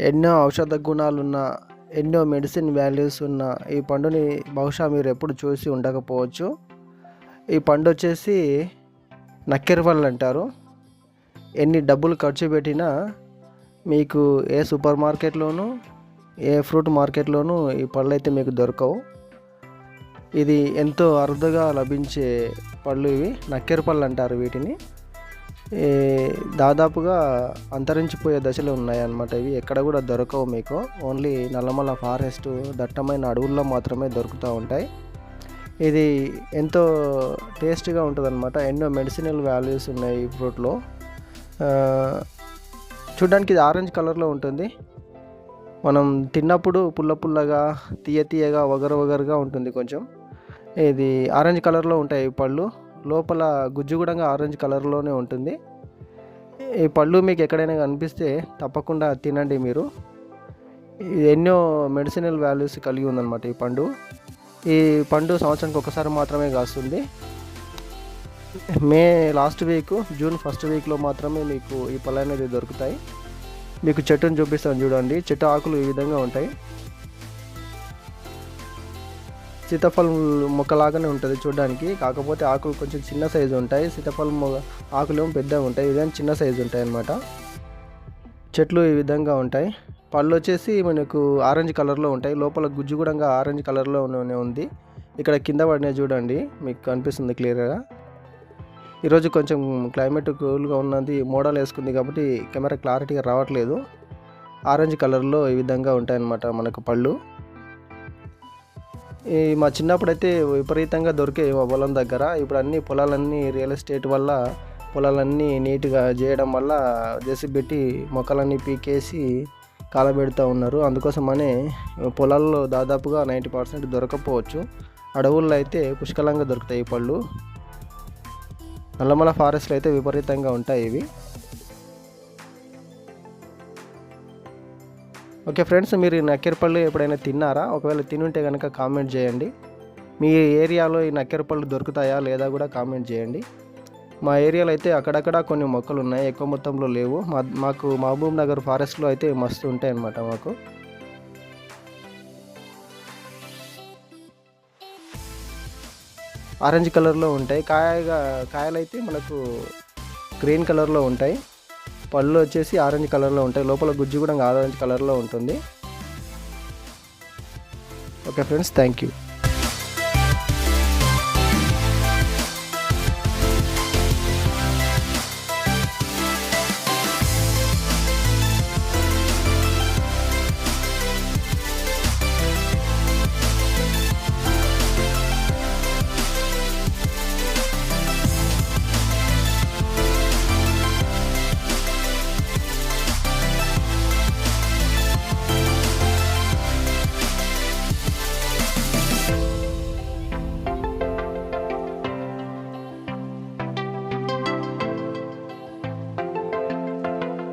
ఎన్నో ఔషధ గుణాలున్న ఎన్నో మెడిసిన్ వాల్యూస్ ఉన్న ఈ పండుని బహుశా మీరు ఎప్పుడు చూసి ఉండకపోవచ్చు. ఈ పండు వచ్చేసి నక్కెరవల్ పళ్ళు అంటారు. ఎన్ని డబ్బులు ఖర్చు పెట్టినా మీకు ఏ సూపర్ మార్కెట్లోనూ ఏ ఫ్రూట్ మార్కెట్లోనూ ఈ పళ్ళు అయితే మీకు దొరకవు. ఇది ఎంతో అరుదుగా లభించే పళ్ళు ఇవి. నక్కెర పళ్ళు అంటారు వీటిని. దాదాపుగా అంతరించిపోయే దశలో ఉన్నాయి అన్నమాట ఇవి. ఎక్కడ కూడా దొరకవు మీకు. ఓన్లీ నల్లమల ఫారెస్ట్ దట్టమైన అడవుల్లో మాత్రమే దొరుకుతూ ఉంటాయి. ఇది ఎంతో టేస్ట్గా ఉంటుంది అనమాట ఎన్నో మెడిసినల్ వాల్యూస్ ఉన్నాయి ఈ ఫ్రూట్లో. చూడ్డానికి ఇది ఆరెంజ్ కలర్లో ఉంటుంది. మనం తిన్నప్పుడు పుల్ల పుల్లగా తీయ తీయగా వగరు వగరుగా ఉంటుంది కొంచెం. ఇది ఆరెంజ్ కలర్లో ఉంటాయి ఈ పళ్ళు. లోపల గుజ్జు కూడా ఆరెంజ్ కలర్లోనే ఉంటుంది. ఈ పళ్ళు మీకు ఎక్కడైనా కనిపిస్తే తప్పకుండా తినండి మీరు. ఎన్నో మెడిసినల్ వాల్యూస్ కలిగి ఉందన్నమాట ఈ పండు. ఈ పండు సంవత్సరానికి ఒకసారి మాత్రమే కాస్తుంది. May last week June first వీక్లో మాత్రమే మీకు ఈ పళ్ళు అనేది దొరుకుతాయి. మీకు చెట్టును చూపిస్తాను చూడండి. చెట్టు ఆకులు ఈ విధంగా ఉంటాయి. సీతాఫలం మొక్కలాగానే ఉంటుంది చూడడానికి. కాకపోతే ఆకులు కొంచెం చిన్న సైజు ఉంటాయి. సీతాఫలం మొ- ఆకులు ఏమో పెద్దగా ఉంటాయి. ఇదేమో చిన్న సైజు ఉంటాయి అన్నమాట. చెట్లు ఈ విధంగా ఉంటాయి. పళ్ళు వచ్చేసి మనకు ఆరెంజ్ కలర్లో ఉంటాయి. లోపల గుజ్జు కూడా ఆరెంజ్ కలర్లో ఉంది. ఇక్కడ కింద పడినవి చూడండి. మీకు కనిపిస్తుంది క్లియర్గా. ఈరోజు కొంచెం క్లైమేట్ కూల్గా ఉన్నది. మోడల్ వేసుకుంది కాబట్టి కెమెరా క్లారిటీగా రావట్లేదు. ఆరెంజ్ కలర్లో ఈ విధంగా ఉంటాయన్నమాట మనకు పళ్ళు. ఈ మా చిన్నప్పుడు అయితే విపరీతంగా దొరికే మా పొలం దగ్గర. ఇప్పుడు అన్ని పొలాలన్నీ రియల్ ఎస్టేట్ వల్ల పొలాలన్నీ నీట్గా చేయడం వల్ల జేసీ పెట్టి మొక్కలన్నీ పీకేసి కాలబెడుతూ ఉన్నారు. అందుకోసమనే పొలాల్లో దాదాపుగా నైంటీ పర్సెంట్ దొరకపోవచ్చు. అడవుల్లో అయితే పుష్కలంగా దొరుకుతాయి ఈ పళ్ళు. నల్లమల ఫారెస్ట్లో అయితే విపరీతంగా ఉంటాయి ఇవి. ఓకే ఫ్రెండ్స్ మీరు ఈ నక్కెరపళ్ళు ఎప్పుడైనా తిన్నారా? ఒకవేళ తినుంటే కనుక కామెంట్ చేయండి. మీ ఏరియాలో ఈ నక్కెరపళ్ళు దొరుకుతాయా? లేదా కూడా కామెంట్ చేయండి. మా ఏరియాలో అయితే అక్కడక్కడ కొన్ని మొక్కలు ఉన్నాయి. ఎక్కువ మొత్తంలో లేవు. మా మాకు మహబూబ్ నగర్ ఫారెస్ట్లో అయితే మస్తు ఉంటాయి అన్నమాట మాకు. ఆరెంజ్ కలర్లో ఉంటాయి. కాయగా కాయలు అయితే మనకు గ్రీన్ కలర్లో ఉంటాయి. పళ్ళు వచ్చేసి ఆరెంజ్ కలర్లో ఉంటాయి. లోపల గుజ్జు కూడా ఆరెంజ్ కలర్లో ఉంటుంది. Okay friends thank you.